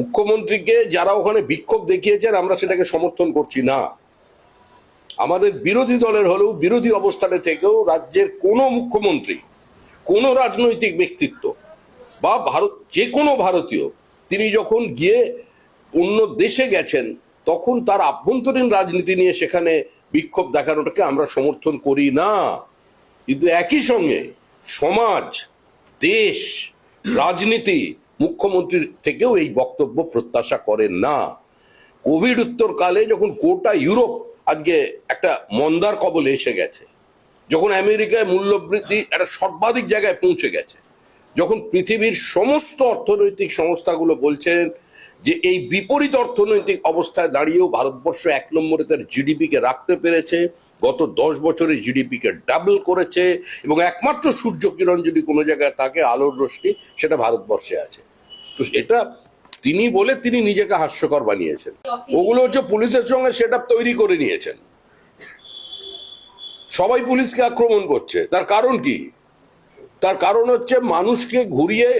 মুখ্যমন্ত্রীকে যারা ওখানে বিক্ষোভ দেখিয়েছেন, আমরা সেটাকে সমর্থন করছি না। আমাদের বিরোধী দলের হলেও বিরোধী অবস্থানে থেকেও রাজ্যের কোনো মুখ্যমন্ত্রী, কোনো রাজনৈতিক ব্যক্তিত্ব বা ভারত, যে কোনো ভারতীয়, তিনি যখন গিয়ে অন্য দেশে গেছেন, তখন তার আভ্যন্তরীণ রাজনীতি নিয়ে সেখানে বিক্ষোভ দেখানোটাকে আমরা সমর্থন করি না। কিন্তু একই সঙ্গে সমাজ, দেশ, রাজনীতি মুখ্যমন্ত্রীর থেকেও এই বক্তব্য প্রত্যাশা করেন না। কোভিড উত্তরকালে যখন গোটা ইউরোপ আজকে একটা মন্দার কবলে এসে গেছে, যখন আমেরিকায় মূল্যবৃদ্ধি একটা সর্বাধিক জায়গায় পৌঁছে গেছে, যখন পৃথিবীর সমস্ত অর্থনৈতিক সংস্থাগুলো বলছেন যে এই বিপরীত অর্থনৈতিক অবস্থায় দাঁড়িয়েও ভারতবর্ষ এক নম্বরে তার জিডিপিকে রাখতে পেরেছে, গত দশ বছরে জিডিপিকে ডাবল করেছে এবং একমাত্র সূর্য কিরণ যদি কোনো জায়গায় থাকে, আলোর রশ্মি, সেটা ভারতবর্ষে আছে। তো এটা তিনি বলে তিনি নিজেকে হাস্যকর বানিয়েছেন। ওগুলো হচ্ছে পুলিশের সঙ্গে সেট তৈরি করে নিয়েছেন। সবাই পুলিশকে আক্রমণ করছে। তার কারণ কি? তার কারণ হচ্ছে মানুষকে ঘুরিয়ে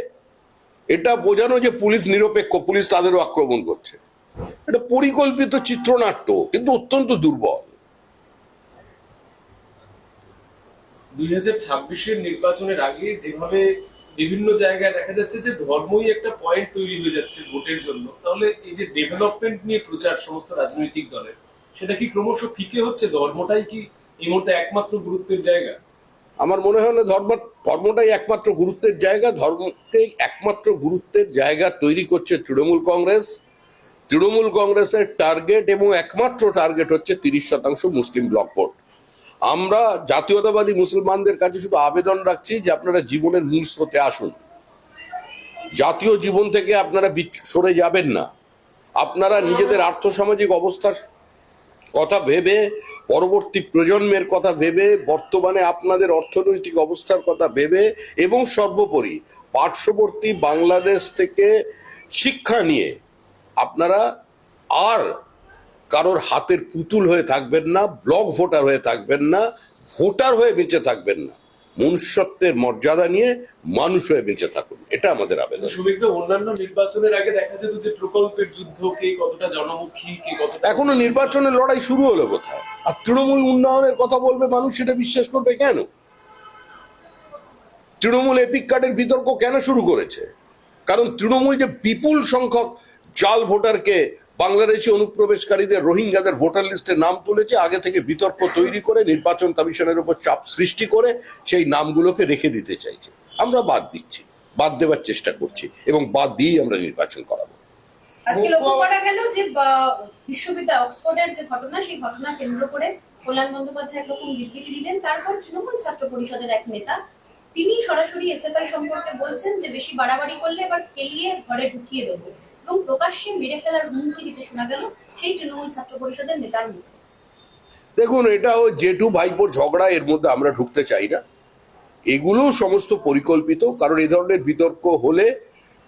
এটা বোঝানো যে পুলিশ নিরপেক্ষ, পুলিশ তাদেরও আক্রমণ করছে। এটা পরিকল্পিত চিত্রনাট্য, কিন্তু অত্যন্ত দুর্বল। দুই হাজার ছাব্বিশের নির্বাচনের আগে যেভাবে বিভিন্ন জায়গায় দেখা যাচ্ছে যে ধর্মই একটা পয়েন্ট তৈরি হয়ে যাচ্ছে ভোটের জন্য। তাহলে এই যে ডেভেলপমেন্ট নিয়ে প্রচার সমস্ত রাজনৈতিক দলের, সেটা কি ক্রমশ ফিকে হচ্ছে? ধর্মটাই কি এই মুহূর্তে একমাত্র গুরুত্বের জায়গা? আমার মনে হয় না ধর্ম, ধর্মটাই একমাত্র গুরুত্বের জায়গা, ধর্মটাই একমাত্র গুরুত্বের জায়গা তৈরি করছে তৃণমূল কংগ্রেস। তৃণমূল কংগ্রেসের টার্গেট এবং একমাত্র টার্গেট হচ্ছে তিরিশ শতাংশ মুসলিম ব্লক ভোট। আমরা জাতীয়তাবাদী মুসলমানদের কাছে শুধু আবেদন রাখছি যে আপনারা জীবনের মূল স্রোতে আসুন। জাতীয় জীবন থেকে আপনারা সরে যাবেন না। আপনারা নিজেদের আর্থসামাজিক অবস্থার কথা ভেবে, পরবর্তী প্রজন্মের কথা ভেবে, বর্তমানে আপনাদের অর্থনৈতিক অবস্থার কথা ভেবে এবং সর্বোপরি পার্শ্ববর্তী বাংলাদেশ থেকে শিক্ষা নিয়ে আপনারা আর কারোর হাতের পুতুল হয়ে থাকবেন না ব্লক ভোটার হয়ে থাকবেন না ভোটার হয়ে বেঁচে থাকবেন না। মনুষ্যত্বের মর্যাদা নিয়ে মানুষ হয়ে বেঁচে থাকুন। এটা আমাদের আবেদন। অন্যান্য নির্বাচনের আগে দেখা যেত যে প্রকল্পের যুদ্ধ কে কতটা জনমুখী কে কতটা এখনও নির্বাচনের লড়াই শুরু হলো কোথায়? আর তৃণমূল উন্নয়নের কথা বলবে মানুষ সেটা বিশ্বাস করবে কেন? তৃণমূল এপিক কার্ডের বিতর্ক কেন শুরু করেছে? কারণ তৃণমূল যে বিপুল সংখ্যক জাল ভোটারকে বাংলাদেশি অনুপ্রবেশকারীদের রোহিঙ্গাদের ভোটার লিস্টে নাম তুলেছে, আগে থেকে বিতর্ক তৈরি করে নির্বাচন কমিশনের উপর চাপ সৃষ্টি করে সেই নামগুলোকে রেখে দিতে চাইছে। আমরা বাদ দিচ্ছি, বাদ দেওয়ার চেষ্টা করছি এবং বাদ দিয়েই আমরা নির্বাচন করাবো। তিনি সরাসরি এসএফআই সম্পর্কে বলছেন যে, বেশি বাড়াবাড়ি করলে এবার কেলিয়ে ঘরে ঢুকিয়ে দেবো। এবং প্রকাশ্যে মেরে ফেলার হুমকি দিতে শোনা গেল সেই তৃণমূল ছাত্র পরিষদের নেতার মুখে। দেখুন, এটাও জেঠু ভাইপোর ঝগড়া, এর মধ্যে আমরা ঢুকতে চাই না। এগুলো সমস্ত পরিকল্পিত, কারণ এ ধরনের বিতর্ক হলে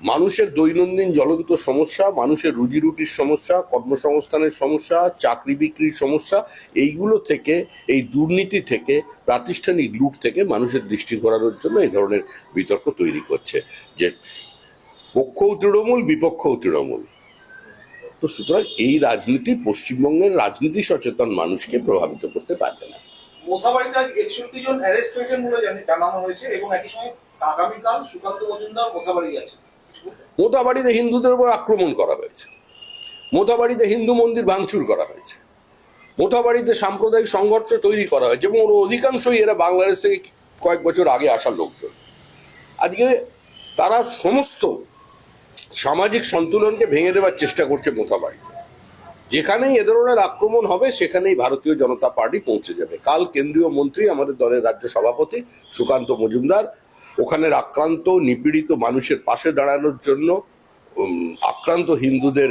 মানুষের দৈনন্দিন জ্বলন্ত সমস্যা, মানুষের রুজি রুটির সমস্যা, কর্মসংস্থানের সমস্যা, চাকরি বিক্রির সমস্যা, এইগুলো থেকে, এই দুর্নীতি থেকে, প্রাতিষ্ঠানিক লুট থেকে মানুষের দৃষ্টি ঘোরানোর জন্য এই ধরনের বিতর্ক তৈরি করছে। যে পক্ষও তৃণমূল বিপক্ষও তৃণমূল। তো সুতরাং এই রাজনীতি পশ্চিমবঙ্গের রাজনীতি সচেতন মানুষকে প্রভাবিত করতে পারবে না। মোথাবাড়িতে একষট্টি জন অ্যারেস্ট হয়েছেন বলে জানানো হয়েছে এবং একই সঙ্গে আগামীকাল সুকান্ত মজুমদার মোথাবাড়ি আছে মোতাবাড়িতে হিন্দুদের উপর আক্রমণ করা হয়েছে। মোতাবাড়িতে হিন্দু মন্দির ভাঙচুর করা হয়েছে। মোতাবাড়িতে সাম্প্রদায়িক সংঘর্ষ তৈরি করা হয়েছে এবং ওর অধিকাংশই এরা বাংলাদেশ থেকে কয়েক বছর আগে আসা লোকজন। আজকে তারা সমস্ত সামাজিক সন্তুলনকে ভেঙে দেওয়ার চেষ্টা করছে মোতাবাড়িতে যেখানেই এ ধরনের আক্রমণ হবে সেখানেই ভারতীয় জনতা পার্টি পৌঁছে যাবে। কাল কেন্দ্রীয় মন্ত্রী আমাদের দলের রাজ্য সভাপতি সুকান্ত মজুমদার ওখানের আক্রান্ত নিপীড়িত মানুষের পাশে দাঁড়ানোর জন্য আক্রান্ত হিন্দুদের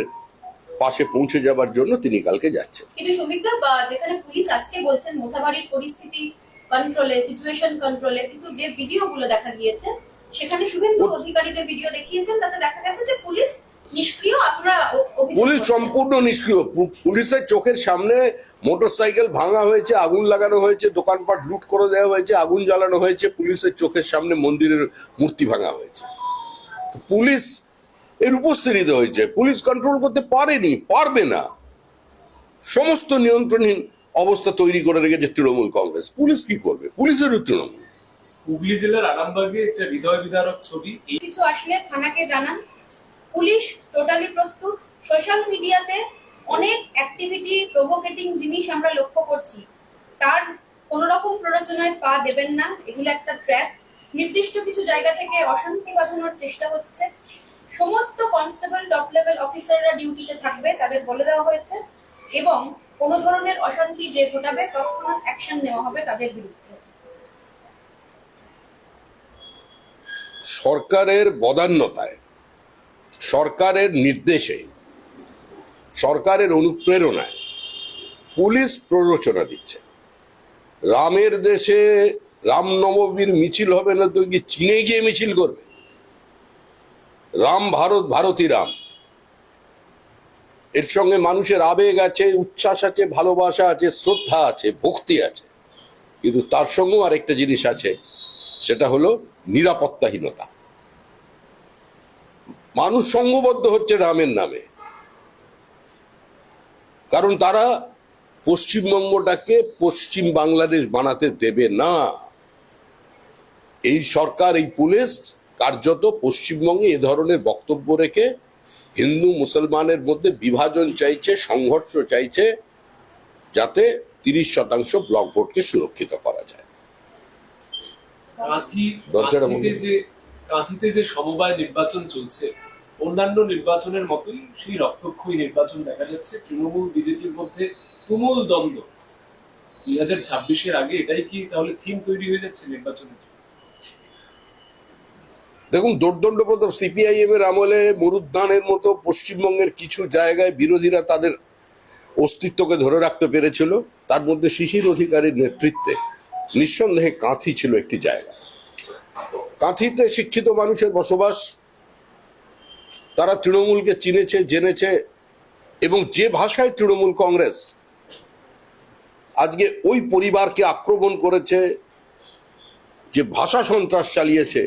পাশে পৌঁছে যাবার জন্য তিনি কালকে যাচ্ছেন। কিন্তু সুমিত্রা বা যেখানে পুলিশ আজকে বলছেন মোথাবাড়ির পরিস্থিতি কন্ট্রোলে সিচুয়েশন কন্ট্রোলে কিন্তু যে ভিডিওগুলো দেখা গিয়েছে সেখানে শুভেন্দু অধিকারী যে ভিডিও দেখিয়েছেন তাতে দেখা পুলিশ নিষ্ক্রিয়? আপনারা পুলিশ। সম্পূর্ণ নিষ্ক্রিয়। পুলিশের চোখের সামনে মোটরসাইকেল ভাঙা হয়েছে আগুন লাগানো হয়েছে দোকানপাট লুট করে দেওয়া হয়েছে আগুন জ্বালানো হয়েছে পুলিশের চোখের সামনে মন্দিরের মূর্তি ভাঙা হয়েছে। পুলিশ এর উপস্থিতিতে হয়েছে। পুলিশ কন্ট্রোল করতে পারেনি পারবে না। সমস্ত নিয়ন্ত্রণহীন অবস্থা তৈরি করে রেখেছে তৃণমূল কংগ্রেস। পুলিশ কি করবে? পুলিশেরও তৃণমূল। হুগলি জেলার আরামবাগে একটা হৃদয় বিদারক ছবি। কিছু আসলে থানাকে জানান। পুলিশ টোটালি প্রস্তুত। সোশ্যাল মিডিয়াতে অনেক অ্যাক্টিভিটি প্রভোকেটিং জিনিস আমরা লক্ষ্য করছি। তার কোন রকম প্ররোচনায় পা দেবেন না, এগুলো একটা ট্র্যাপ নির্দিষ্ট কিছু জায়গা থেকে অশান্তি বাঁধানোর চেষ্টা হচ্ছে। সমস্ত কনস্টেবল টপ লেভেল অফিসাররা ডিউটিতে থাকবে, তাদের বলে দেওয়া হয়েছে। এবং কোনো ধরনের অশান্তি যে ঘটাবে, তৎক্ষণাৎ অ্যাকশন নেওয়া হবে তাদের বিরুদ্ধে। সরকারের বদান্যতায় সরকারের নির্দেশে, সরকারের অনুপ্রেরণায় পুলিশ প্ররোচনা দিচ্ছে। রামের দেশে রামনবমীর মিছিল হবে না তো কি চীনে গিয়ে মিছিল করবে? রাম ভারত, ভারতী রাম। এর সঙ্গে মানুষের আবেগ আছে, উচ্ছ্বাস আছে, ভালোবাসা আছে, শ্রদ্ধা আছে, ভক্তি আছে। কিন্তু তার সঙ্গেও আরেকটা জিনিস আছে, সেটা হলো নিরাপত্তাহীনতা। মানুষ সঙ্গবদ্ধ হচ্ছে রামের নামে। কারণ তারা পশ্চিমবঙ্গটাকে পশ্চিম বাংলাদেশ বানাতে দেবে না। এই সরকার এই পুলিশ কার্যত পশ্চিমবঙ্গে এ ধরনের বক্তব্য রেখে হিন্দু মুসলমানের মধ্যে বিভাজন চাইছে সংঘর্ষ চাইছে যাতে তিরিশ শতাংশ ব্লক ভোটকে সুরক্ষিত করা যায়। কাঁথিতে যে সমবায় নির্বাচন চলছে অন্যান্য নির্বাচনের মতোই সেই রক্তক্ষয়ী নির্বাচন দেখা যাচ্ছে। তৃণমূল, বিজেপির মধ্যে তুমুল দ্বন্দ্ব। দুই হাজার ছাব্বিশের আগে এটাই কি তাহলে থিম তৈরি হয়ে যাচ্ছে নির্বাচনের? দেখুন দোর্দণ্ড প্রতাপ সিপিআইএম এর আমলে মরুদ্যানের মতো পশ্চিমবঙ্গের কিছু জায়গায় বিরোধীরা তাদের অস্তিত্বকে ধরে রাখতে পেরেছিল। তার মধ্যে শিশির অধিকারীর নেতৃত্বে নিঃসন্দেহে কাঁথি ছিল একটি জায়গা। কাঁথিতে শিক্ষিত মানুষের বসবাস তারা তৃণমূলকে চিনেছে, জেনেছে এবং যে ভাষায় তৃণমূল কংগ্রেস আজকে ওই পরিবারকে আক্রমণ করেছে, যে ভাষা সন্ত্রাস চালিয়েছে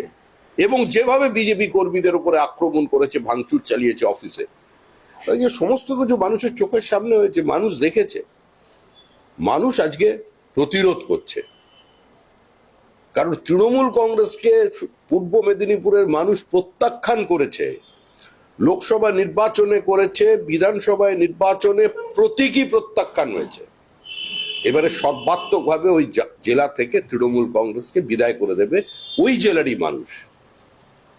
এবং যেভাবে বিজেপি কর্মীদের উপরে আক্রমণ করেছে, ভাঙচুর চালিয়েছে অফিসে। যে সমস্ত কিছু মানুষের চোখের সামনে হয়েছে, মানুষ দেখেছে। মানুষ আজকে প্রতিরোধ করছে। কারণ তৃণমূল কংগ্রেসকে পূর্ব মেদিনীপুরের মানুষ প্রত্যাখ্যান করেছে। লোকসভা নির্বাচনে করেছে বিধানসভায় নির্বাচনে প্রতীকী প্রত্যাখ্যান হয়েছে। এবারে সর্বাত্মকভাবে ওই জেলা থেকে তৃণমূল কংগ্রেসকে বিদায় করে দেবে ওই জেলারই মানুষ।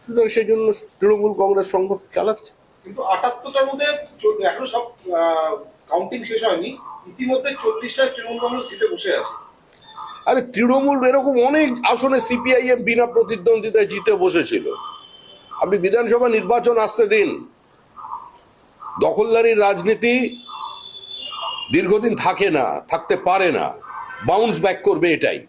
সুতরাং সেই জন্য তৃণমূল কংগ্রেস সংঘর্ষ চালাচ্ছে। কিন্তু আটাত্তরটার মধ্যে এখনও সব কাউন্টিং শেষ হয়নি। ইতিমধ্যে চল্লিশটায় তৃণমূল কংগ্রেস জিতে বসে আছে। আরে তৃণমূল এরকম অনেক আসনে সিপিআইএম বিনা প্রতিদ্বন্দ্বিতায় জিতে বসেছিল। আপনি বিধানসভা নির্বাচন আসতে দিন, দখলদারির রাজনীতি দীর্ঘদিন থাকে না, থাকতে পারে না বাউন্স ব্যাক করবে এটাই।